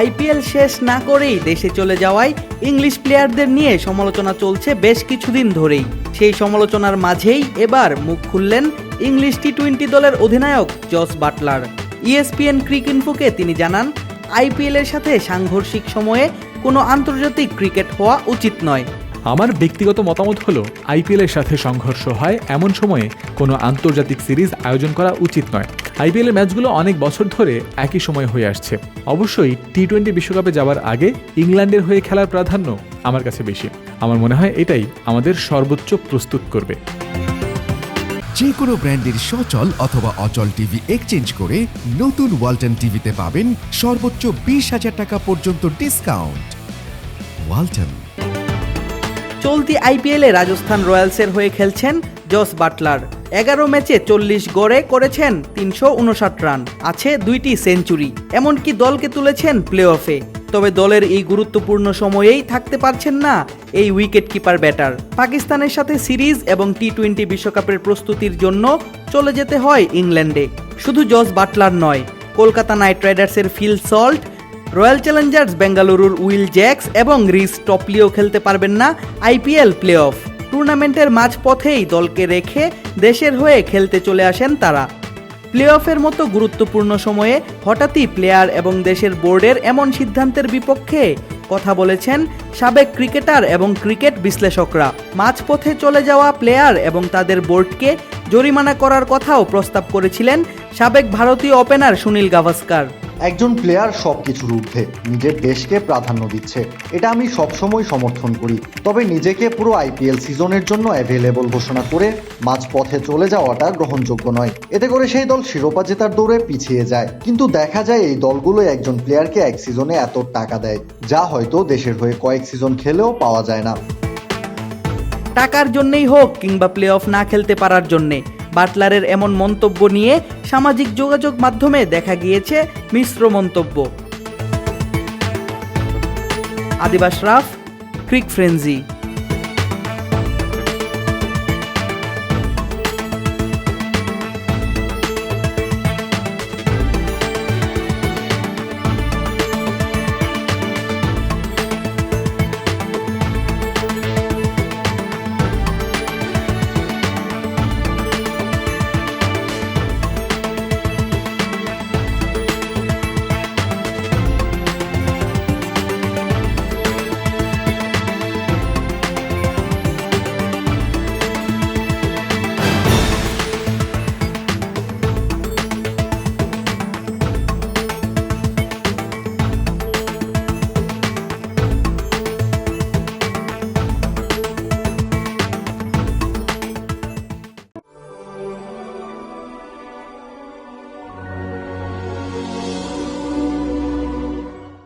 IPL শেষ না করেই দেশে চলে যাওয়ায় ইংলিশ প্লেয়ারদের নিয়ে সমালোচনা চলছে বেশ কিছুদিন ধরেই। সেই সমালোচনার মাঝেই এবার মুখ খুললেন ইংলিশ টি টোয়েন্টি দলের অধিনায়ক জস বাটলার। ইএসপিএন ক্রিক ইনফোকে তিনি জানান, আইপিএল এর সাথে সাংঘর্ষিক সময়ে কোনো আন্তর্জাতিক ক্রিকেট হওয়া উচিত নয়। আমার ব্যক্তিগত মতামত হলো আইপিএলের সাথে সংঘর্ষ হয় এমন সময়ে কোনো আন্তর্জাতিক সিরিজ আয়োজন করা উচিত নয়। আইপিএলের ম্যাচগুলো অনেক বছর ধরে একই সময় হয়ে আসছে। অবশ্যই টি টোয়েন্টি বিশ্বকাপে যাওয়ার আগে ইংল্যান্ডের হয়ে খেলার প্রাধান্য আমার কাছে বেশি। আমার মনে হয় এটাই আমাদের সর্বোচ্চ প্রস্তুত করবে। যে কোনো ব্র্যান্ডের সচল অথবা অচল টিভি এক্সচেঞ্জ করে নতুন ওয়ালটন টিভিতে পাবেন সর্বোচ্চ বিশ হাজার টাকা পর্যন্ত ডিসকাউন্ট। ওয়ালটন। চলতি আইপিএলে রাজস্থান রয়্যালসের হয়ে খেলছেন জস বাটলার। এগারো ম্যাচে চল্লিশ গড়ে করেছেন তিনশো উনষাট রান। আছে দুইটি সেঞ্চুরি, এমনকি দলকে তুলেছেন প্লে অফে তবে দলের এই গুরুত্বপূর্ণ সময়েই থাকতে পারছেন না এই উইকেট কিপার ব্যাটার। পাকিস্তানের সাথে সিরিজ এবং টি টোয়েন্টি বিশ্বকাপের প্রস্তুতির জন্য চলে যেতে হয় ইংল্যান্ডে। শুধু জস বাটলার নয়, কলকাতা নাইট রাইডার্সের ফিল সল্ট, রয়্যাল চ্যালেঞ্জার্স বেঙ্গালুরুর উইল জ্যাক্স এবং রিস টপলিও খেলতে পারবেন না আইপিএল প্লে অফ টুর্নামেন্টের মাঝপথেই দলকে রেখে দেশের হয়ে খেলতে চলে আসেন তারা। প্লে অফের মতো গুরুত্বপূর্ণ সময়ে হঠাৎই প্লেয়ার এবং দেশের বোর্ডের এমন সিদ্ধান্তের বিপক্ষে কথা বলেছেন সাবেক ক্রিকেটার এবং ক্রিকেট বিশ্লেষকরা। মাঝপথে চলে যাওয়া প্লেয়ার এবং তাদের বোর্ডকে জরিমানা করার কথাও প্রস্তাব করেছিলেন সাবেক ভারতীয় ওপেনার সুনীল গাভাস্কার। একজন প্লেয়ার সব কিছুর ঊর্ধ্বে নিজের দেশকে প্রাধান্য দিচ্ছে। এটা আমি সবসময় সমর্থন করি, তবে নিজেকে পুরো আইপিএল সিজনের জন্য অ্যাভেলেবল ঘোষণা করে মাঝপথে চলে যাওয়াটা গ্রহণযোগ্য নয়। এতে করে সেই দল শিরোপা জেতার দৌড়ে পিছিয়ে যায়। কিন্তু দেখা যায় এই দলগুলো একজন প্লেয়ারকে এক সিজনে এত টাকা দেয়, যা হয়তো দেশের হয়ে কয়েক সিজন খেলেও পাওয়া যায় না। টাকার জন্যই হোক কিংবা প্লে অফ না খেলতে পারার জন্যে বাটলারের এমন মন্তব্য নিয়ে সামাজিক যোগাযোগ মাধ্যমে দেখা গিয়েছে মিশ্র মন্তব্য। আদিবাস রাফ, ক্রিক ফ্রেন্জি